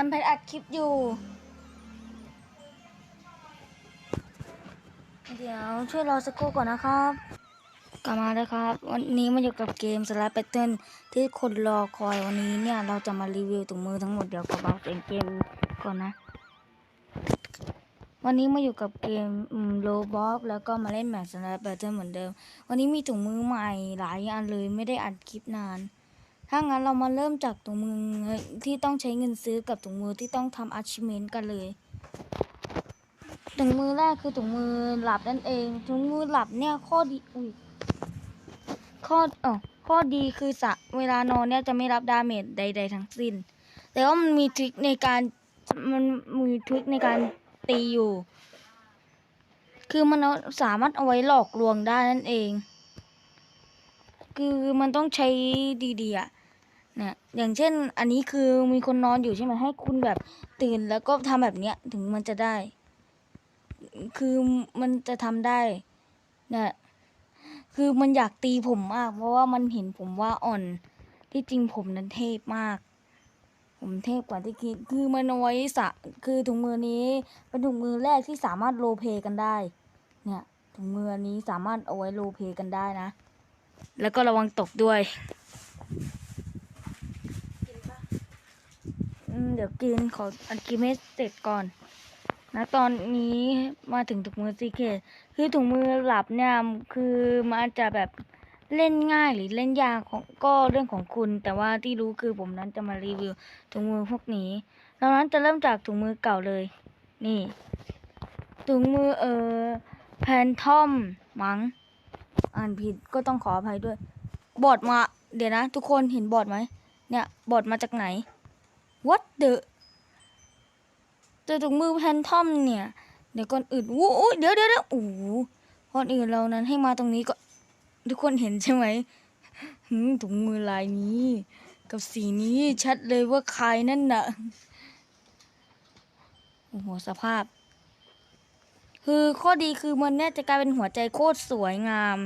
กันแพทอัดคลิปอยู่ เดี๋ยวช่วยรอสักครู่ก่อนนะครับ กลับมาแล้วครับ วันนี้มาอยู่กับเกมสลับแพทเทิร์นที่คนรอคอยวันนี้เนี่ยเราจะมารีวิวถุงมือทั้งหมดเดี๋ยวกระเป๋าเสียงเกมก่อนนะ วันนี้มาอยู่กับเกมโลบ็อกแล้วก็มาเล่นแมตช์สลับแพทเทิร์นเหมือนเดิม วันนี้มีถุงมือใหม่หลายอันเลยไม่ได้อัดคลิปนาน ถ้างั้นเรามาเริ่มจากถุงมือที่ต้องใช้เงินซื้อกับถุงมือที่ต้องทำ achievement กันเลยถุงมือแรกคือถุงมือหลับนั่นเองถุงมือหลับเนี่ยข้อดีอุ้ยข้อเออข้อดีคือสะเวลานอนเนี่ยจะไม่รับดาเมจใด ๆ ทั้งสิ้น แต่ว่ามันมีทริคในการมันมีทริคในการตีอยู่ คือมันสามารถเอาไว้หลอกลวงได้นั่นเอง คือมันต้องใช้ดีๆอะ นี่ยอย่างเช่นอันนี้คือมีคนนอนอยู่ใช่ไหมให้คุณแบบตื่นแล้วก็ทำแบบเนี้ยถึงมันจะได้ คือมันจะทำได้เนี่ยคือมันอยากตีผมมาก เพราะว่ามันเห็นผมว่าอ่อน ที่จริงผมนั้นเทพมาก ผมเทพกว่าที่คิด คือมันเอาไว้สะคือถุงมือนี้เป็นถุงมือแรกที่สามารถโลเพกันได้ เนี่ยถุงมือนี้สามารถเอาไว้โลเพกันได้นะ แล้วก็ระวังตกด้วยอืม เดี๋ยวกินขออันกินให้เสร็จก่อน นะตอนนี้มาถึงถุงมือซีเคทคือถุงมือหลับเนี่ยคือมันอาจะแบบเล่นง่ายหรือเล่นยากของก็เรื่องของคุณ แต่ว่าที่รู้คือผมนั้นจะมารีวิวถุงมือพวกนี้ดังนั้นจะเริ่มจากถุงมือเก่าเลย นี่ถุงมือเออแพนทอมมัง้งอ่านผิดก็ต้องขออภัยด้วย บอดมา เดี๋ยวนะ ทุกคนเห็นบอดไหมเนี่ย บอดมาจากไหน what the แต่ถุงมือแพนทอมเนี่ย เดี๋ยวก่อนอื่นวู้ยเดี๋ยวเดี๋ยวเดี๋ยวโอ้ก่อนอื่นเรานั้นให้มาตรงนี้ก็ ทุกคนเห็นใช่ไหมถุงมือลายนี้ กับสีนี้ชัดเลยว่าใครนั่นน่ะโอ้โหสภาพ คือข้อดีคือมันเนี่ยจะกลายเป็นหัวใจโคตรสวยงาม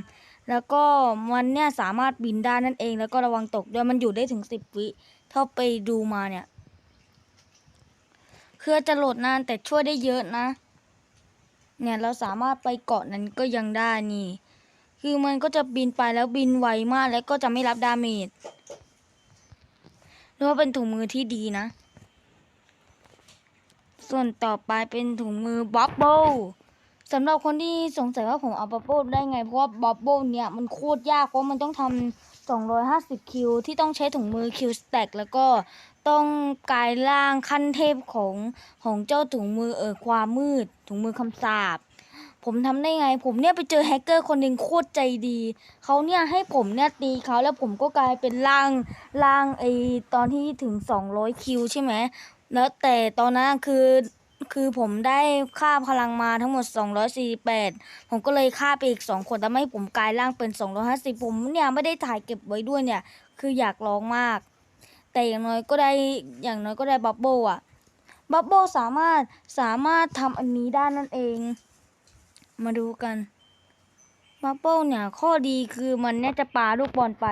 แล้วก็มันเนี่ยสามารถบินได้นั่นเอง แล้วก็ระวังตกด้วยมันอยู่ได้ถึงสิบวิเท่าไปดูมาเนี่ย คือจะโหลดนานแต่ช่วยได้เยอะนะ เนี่ยเราสามารถไปเกาะนั้นก็ยังได้นี่ คือมันก็จะบินไปแล้วบินไวมากแล้วก็จะไม่รับดาเมจเรียกว่าเป็นถุงมือที่ดีนะ ส่วนต่อไปเป็นถุงมือบับเบิลสำหรับคนที่สงสัยว่าผมเอาบับเบิลได้ไง เพราะว่าบับเบิลเนี่ยมันโคตรยากเพราะมันต้องทำ250คิวที่ต้องใช้ถุงมือคิวสแต็กแล้วก็ ต้องกลายร่างขั้นเทพของของเจ้าถุงมือเออความมืด ถุงมือคำสาปผมทำได้ไง ผมเนี่ยไปเจอแฮกเกอร์คนหนึ่งโคตรใจดี เขาเนี่ยให้ผมเนี่ยตีเขาแล้วผมก็กลายเป็นร่างร่างไอตอนที่ถึง 200 คิวใช่ไหม แล้วแต่ตอนนั้นคือคือผมได้ค่าพลังมาทั้งหมด 248 ผมก็เลยฆ่าไปอีก 2 คนทำให้ผมกลายร่างเป็น 250 ผมเนี่ยไม่ได้ถ่ายเก็บไว้ด้วยเนี่ย คืออยากลองมาก แต่อย่างน้อยก็ได้อย่างน้อยก็ได้บับเบิลอะบับเบิลสามารถสามารถทำอันนี้ได้นั่นเอง มาดูกันบับเบิลเนี่ยข้อดีคือมันเนี่ยจะปาลูกบอลไป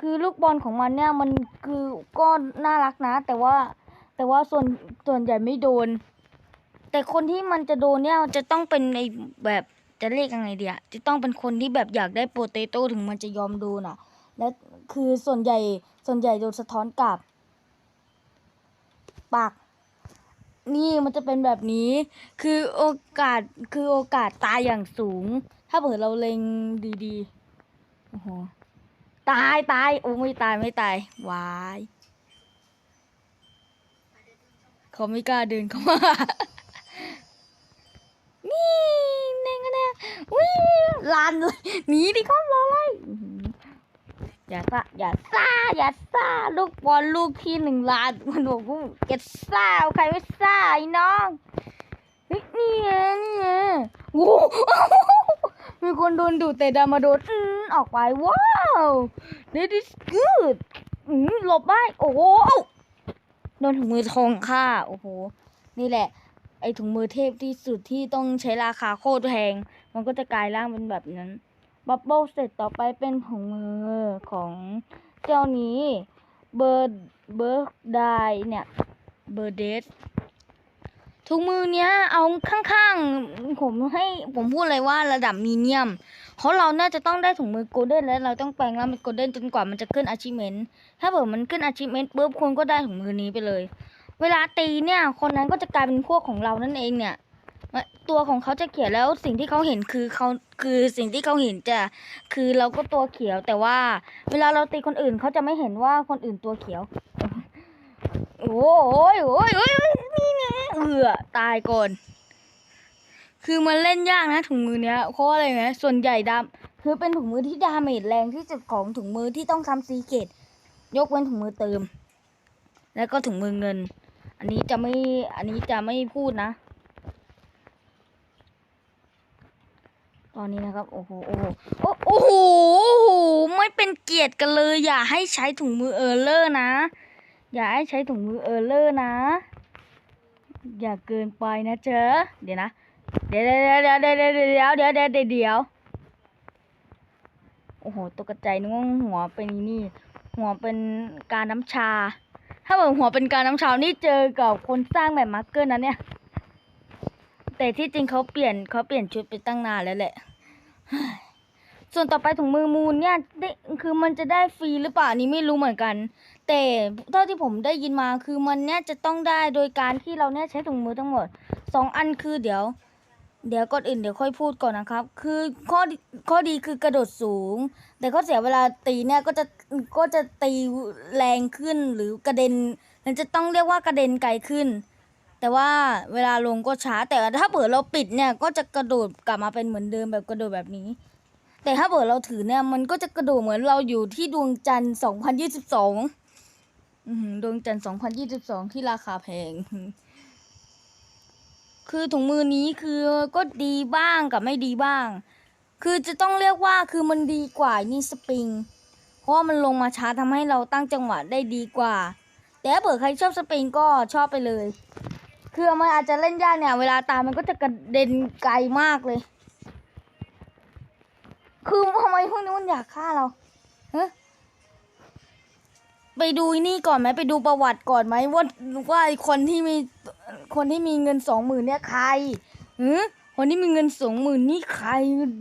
คือลูกบอลของมันเนี่ยมันคือก็น่ารักนะ แต่ว่าแต่ว่าส่วนส่วนใหญ่ไม่โดน แต่คนที่มันจะโดนเนี่ยจะต้องเป็นในแบบจะเรียกยังไงเดียจะต้องเป็นคนที่แบบอยากได้โปเตโต้ถึงมันจะยอมโดนอะ และ คือส่วนใหญ่ส่วนใหญ่โดนสะท้อนกลับ ปาก นี่มันจะเป็นแบบนี้ คือโอกาสคือโอกาสตายอย่างสูง ถ้าเผื่อเราเล็งดีๆโอ้โหตายตายโอ้ไม่ตายไม่ตายวายเขาไม่กล้าเดินเข้ามานี่เน่งนะวิ่งลานเลยหนีดิครับรออะไร อย่าซ่าอย่าซ่าอย่าซ่าลูกบอลลูกที่หนึ่งล้านมันบอกว่าเก็ตซ่าใครไม่ซ่าไอ้น้องเฮ้ยนี่ไงนี่ไงโว้มีคนโดนดูดแต่ดามาโดนอืมออกไปว้าว that is good อืมหลบได้โอ้โหโดนถุงมือทองค่ะโอ้โห นี่แหละ ไอถุงมือเทพที่สุดที่ต้องใช้ราคาโคตรแพง มันก็จะกลายร่างเป็นแบบนั้น บับเบิลเสร็จต่อไปเป็นถุงมือของเจ้านี้เบอร์เบอร์ได้เนี่ยเบอร์เดสถุงมือเนี้ยเอาข้างๆ ผมให้ผมพูดเลยว่าระดับมีเนียม เพราะเราน่าจะต้องได้ถุงมือโกลเด้นแล้วเราต้องแปลงร่างเป็นโกลเด้นจนกว่ามันจะขึ้นอาชิเมนถ้าเผื่อมันขึ้นอาชิเมนปุ๊บคุณก็ได้ถุงมือนี้ไปเลย เวลาตีเนี่ยคนนั้นก็จะกลายเป็นพวกของเรานั่นเองเนี่ย ตัวของเขาจะเขียวแล้วสิ่งที่เขาเห็นคือเขาคือสิ่งที่เขาเห็นจะคือเราก็ตัวเขียวแต่ว่า เวลาเราตีคนอื่นเขาจะไม่เห็นว่าคนอื่นตัวเขียว โอ้ยโอ้ยโอ้ยโอ้ยนี่ไงเอือตายก่อน คือมันเล่นยากนะถุงมือเนี้ยเพราะอะไรไหมส่วนใหญ่ดำคือเป็นถุงมือที่ดาเมจแรงที่สุดของถุงมือที่ต้องทำซีเกตยกเว้นถุงมือเติม แล้วก็ถุงมือเงิน อันนี้จะไม่อันนี้จะไม่พูดนะ อนนี้นะครับโอ้โหโอ้โห โอ้โห โอ้โห ไม่เป็นเกียรติกันเลย อย่าให้ใช้ถุงมือเออร์เลอร์นะ อย่าให้ใช้ถุงมือเออร์เลอร์นะ อย่าเกินไปนะเจอเดี๋ยวนะ เดี๋ยวเดี๋ยวเดี๋ยวเดี๋ยวเดี๋ยวเดี๋ยวเดี๋ยวเดี๋ยวเดี๋ยว โอ้โห ตกกระจนึกว่าหัวเป็นนี่ หัวเป็นการน้ำชา ถ้าเกิดหัวเป็นการน้ำชา นี่เจอกับคนสร้างแบบมาร์เกอร์นะเนี่ยแต่ที่จริงเขาเปลี่ยนเขาเปลี่ยนชุดไปตั้งนานแล้วแหละ ส่วนต่อไปถุงมือมูลเนี่ยได้คือมันจะได้ฟรีหรือเปล่านี้ไม่รู้เหมือนกัน แต่เท่าที่ผมได้ยินมาคือมันเนี่ยจะต้องได้โดยการที่เราเนี่ยใช้ถุงมือทั้งหมดสองอันคือเดี๋ยว เดี๋ยวก่อนอื่นเดี๋ยวค่อยพูดก่อนนะครับ คือข้อข้อดีคือกระโดดสูง แต่ข้อเสียเวลาตีเนี่ยก็จะก็จะตีแรงขึ้นหรือกระเด็นมันจะต้องเรียกว่ากระเด็นไกลขึ้น แต่ว่าเวลาลงก็ช้า แต่ถ้าเปิดเราปิดเนี่ยก็จะกระโดดกลับมาเป็นเหมือนเดิมแบบกระโดดแบบนี้ แต่ถ้าเปิดเราถือเนี่ยมันก็จะกระโดดเหมือนเราอยู่ที่ดวงจันทร์2022อื้อหือดวงจันทร์2022 ที่ราคาแพง คือถุงมือนี้คือก็ดีบ้างกับไม่ดีบ้าง คือจะต้องเรียกว่าคือมันดีกว่านี่สปริง เพราะมันลงมาช้าทำให้เราตั้งจังหวะได้ดีกว่าแต่ถ้าเผื่อใครชอบสปริงก็ชอบไปเลย คือมันอาจจะเล่นยากเนี่ย เวลาตามมันก็จะกระเด็นไกลมากเลย คือทำไมพวกนี้มันอยากฆ่าเราฮะไปดูนี่ก่อนไหมไปดูประวัติก่อนไหมว่าว่าคนที่มีคนที่มีเงินสองหมื่นเนี่ยใครหือคนที่มีเงินสองหมื่นนี่ใคร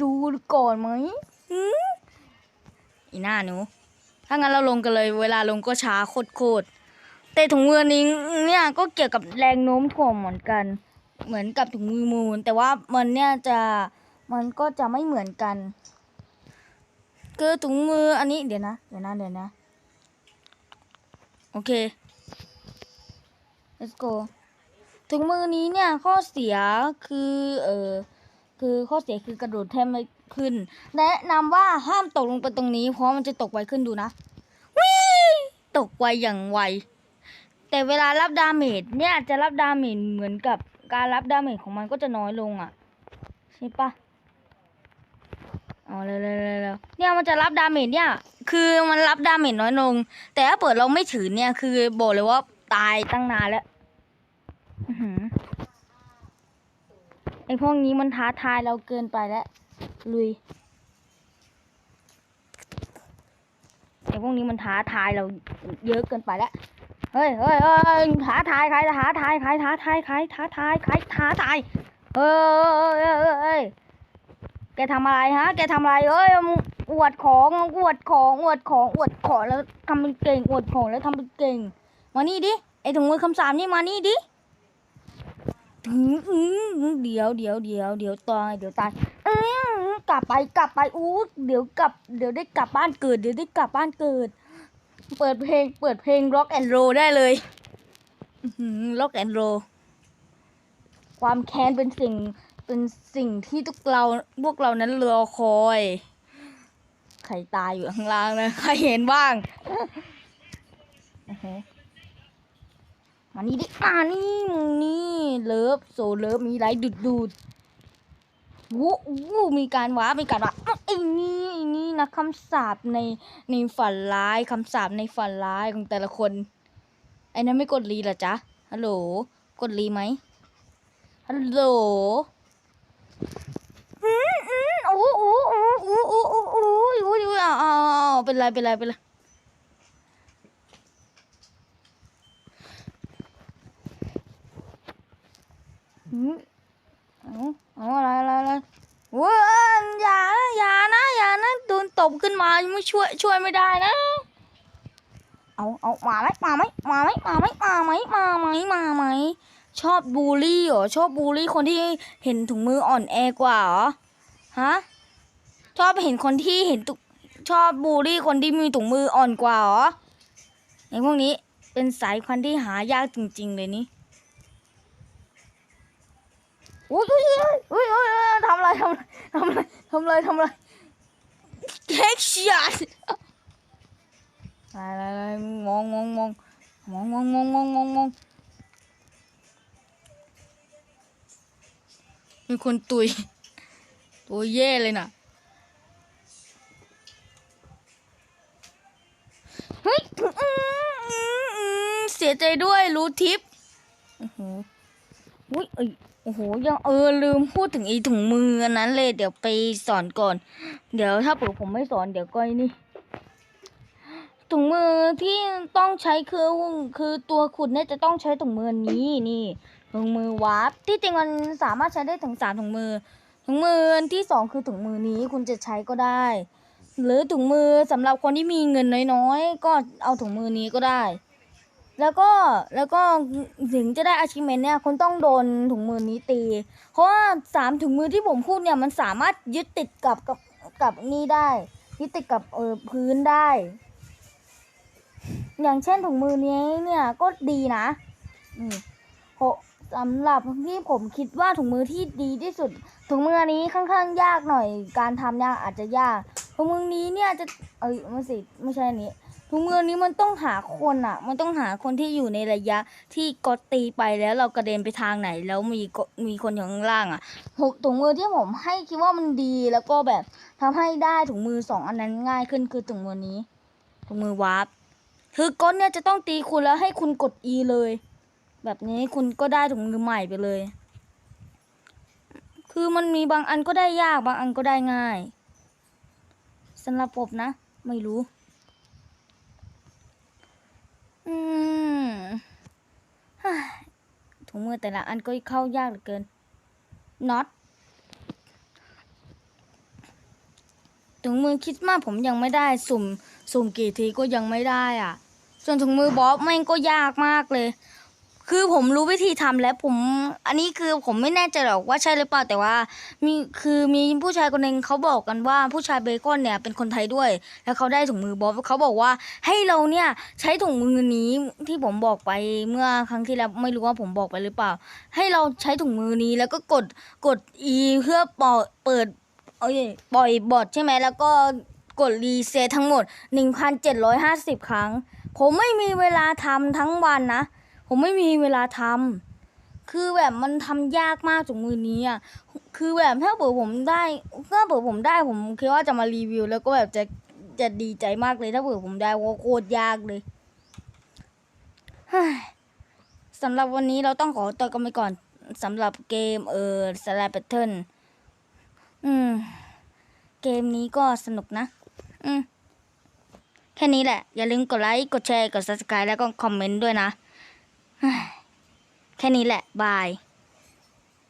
ดูก่อนไหมหืออีหน้าหนูถ้างั้นเราลงกันเลย เวลาลงก็ช้าโคตร แต่ถุงมือนี้เนี่ยก็เกี่ยวกับแรงโน้มถ่วงเหมือนกัน เหมือนกับถุงมือมูล แต่ว่ามันเนี่ยจะมันก็จะไม่เหมือนกัน คือถุงมืออันนี้เดี๋ยวนะเดี๋ยวนะเดี๋ยวนะโอเค let's go ถุงมือนี้เนี่ยข้อเสียคือเออคือข้อเสียคือกระโดดแทบไม่ขึ้น แนะนำว่าห้ามตกลงไปตรงนี้ เพราะมันจะตกไวขึ้นดูนะวิ่ตกไวอย่างไว แต่เวลารับดาเมจเนี่ยจะรับดาเมจเหมือนกับการรับดาเมจของมันก็จะน้อยลงอะใช่ปะเอาเร็วๆๆๆเนี่ยมันจะรับดาเมจเนี่ย คือมันรับดาเมจน้อยลง แต่ถ้าเปิดเราไม่ถือเนี่ยคือบอกเลยว่าตายตั้งนานแล้วอือหือไอพวกนี้มันท้าทายเราเกินไปแล้วลุยไอพวกนี้มันท้าทายเราเยอะเกินไปแล้ว เฮ้ยเฮ้ยเฮ้ยท้าทายใครท้าทายใครท้าทายใครท้าทายใครท้าทายเฮ้ยเฮ้ยเฮ้ยเฮ้ยแกทำอะไรฮะ แกทำอะไรเอ้ยอวดของอวดของอวดของอวดของแล้วทำเป็นเก่งอวดของแล้วทำเป็นเก่ง มานี่ดิไอถุงมือคำสามนี่มานี่ดิถึงเดี๋ยวเดี๋ยวเดี๋ยวเดี๋ยวตายเดี๋ยวตายอือกลับไปกลับไปอู้เดี๋ยวกลับ เดี๋ยวได้กลับบ้านเกิด เดี๋ยวได้กลับบ้านเกิด เปิดเพลง เปิดเพลง rock and roll ได้เลย rock and roll ความแค้นเป็นสิ่ง เป็นสิ่งที่ทุกเรา พวกเรานั้นรอคอย ใครตายอยู่ข้างล่างนะใครเห็นบ้างอเคมานี่ดิอ่านี่มึงนี่ เลิฟโซเลิฟมีไรดูดดูด วูวูมีการว้ามีการว้าไอ้นี่ไอ้นี่นะคำสาปในในฝันร้ายคำสาปในฝันร้ายของแต่ละคนไอ้นั้นไม่กดรีหรอจ๊ะฮัลโหลกดรีไหมฮัลโหลอืมอืมโอ้โอ้โอ้โอ้โอ้โอ้โอ้โอ้โอ้อ้าวเป็นไรเป็นไรเป็นไรอืม อาเออะไรอะไรอะไรเว้ยอย่านะอย่านะอย่านะโดนตบขึ้นมาไม่ช่วยช่วยไม่ได้นะ เอาเอามาไหมมาไหมมาไหมมาไหมมาไหมมาไหมมาไหมชอบบูลลี่เหรอชอบบูลลี่คนที่เห็นถุงมืออ่อนแอกว่าเหรอฮะชอบเห็นคนที่เห็นตุชอบบูลลี่คนที่มีถุงมืออ่อนกว่าเหรอไอพวกนี้เป็นสายพันธุ์ที่หายากจริง ๆ เลยนี่ อุ้ยอุ้ยอุ้ยอุ้ยอุ้ยทำอะไรทำอะไรทำอะไรทำอะไรทำไรเท็กชัดอะไรอะไรมองมองมองมองมองมองมองมองมองมีคนตุยตัวแย่เลยน่ะเฮ้ยเสียใจด้วยรู้ทิปโอ้โห อุ้ยโอ้โห ยังเออลืมพูดถึงไอ้ถุงมืออันนั้นเลย เดี๋ยวไปสอนก่อน เดี๋ยวถ้าเผื่ผมไม่สอนเดี๋ยวก็ไอ้นี่ ถุงมือที่ต้องใช้คือคือตัวขุดเนี่ยจะต้องใช้ถุงมือนี้นี่ถุงมือวาร์ปที่จริงมันสามารถใช้ได้ถึงสามถุงมือ ถุงมือที่สองคือถุงมือนี้คุณจะใช้ก็ได้ หรือถุงมือสำหรับคนที่มีเงินน้อยๆ ก็เอาถุงมือนี้ก็ได้ แล้วก็แล้วก็ถึงจะได้อาชิเมนเนี่ยคุณต้องโดนถุงมือนี้ตี เพราะว่าสามถุงมือที่ผมพูดเนี่ยมันสามารถยึดติดกับกับกับนี่ได้ ยึดติดกับเออพื้นได้ อย่างเช่นถุงมือนี้เนี่ยก็ดีนะนี่โหสำหรับที่ผมคิดว่าถุงมือที่ดีที่สุด ถุงมืออันนี้ค่อนข้างยากหน่อย การทำเนี่ยอาจจะยากถุงมือนี้เนี่ยจะเอ้ยไม่สิไม่ใช่อันนี้ ถุงมือนี้มันต้องหาคนอะ มันต้องหาคนที่อยู่ในระยะที่กดตีไปแล้วเรากระเด็นไปทางไหน แล้วมีมีคนอยู่ข้างล่างอะถุงถุงมือที่ผมให้คิดว่ามันดีแล้วก็แบบทำให้ได้ถุงมือสองอันนั้นง่ายขึ้นคือถุงมือนี้ถุงมือวาร์ปคือกดเนี่ยจะต้องตีคุณแล้วให้คุณกด E เลย แบบนี้คุณก็ได้ถุงมือใหม่ไปเลย คือมันมีบางอันก็ได้ยากบางอันก็ได้ง่ายสำหรับผมนะ ไม่รู้ อืมถุงมือแต่ละอันก็เข้ายากเหลือเกินน็อตถุงมือคริดมากผมยังไม่ได้ สุ่ม สุ่มกี่ทีก็ยังไม่ได้อะ ส่วนถุงมือบอสแม่งก็ยากมากเลย คือผมรู้วิธีทำแล้วผมอันนี้คือผมไม่แน่ใจหรอกว่าใช่หรือเปล่าแต่ว่า มีคือมีผู้ชายคนหนึ่งเขาบอกกันว่าผู้ชายเบคอนเนี่ยเป็นคนไทยด้วย แล้วเขาได้ถุงมือบ๊อบเขาบอกว่าให้เราเนี่ยใช้ถุงมือนี้ที่ผมบอกไปเมื่อครั้งที่แล้วไม่รู้ว่าผมบอกไปหรือเปล่า ให้เราใช้ถุงมือนี้แล้วก็กดกด E เพื่อปล่อยเปิดเอ้ยปล่อยบอทใช่ไหมแล้วก็กดรีเซ็ตทั้งหมด 1,750 ครั้ง ผมไม่มีเวลาทำทั้งวันนะ ผมไม่มีเวลาทำคือแบบมันทำยากมากถุงมือนี้อะคือแบบถ้าเปิดผมได้ถ้าเปิดผมได้ผมคิดว่าจะมารีวิว แล้วก็แบบจะจะดีใจมากเลยถ้าเปิดผมได้ว่าโคตรยากเลยสำหรับวันนี้เราต้องขอตัวกันไปก่อนสำหรับเกมเออสแลปเทิลอืม เกมนี้ก็สนุกนะ อืม แค่นี้แหละ อย่าลืมกดไลค์ กดแชร์ กด subscribe แล้วก็คอมเมนต์ด้วยนะ แค่นี้แหละ บาย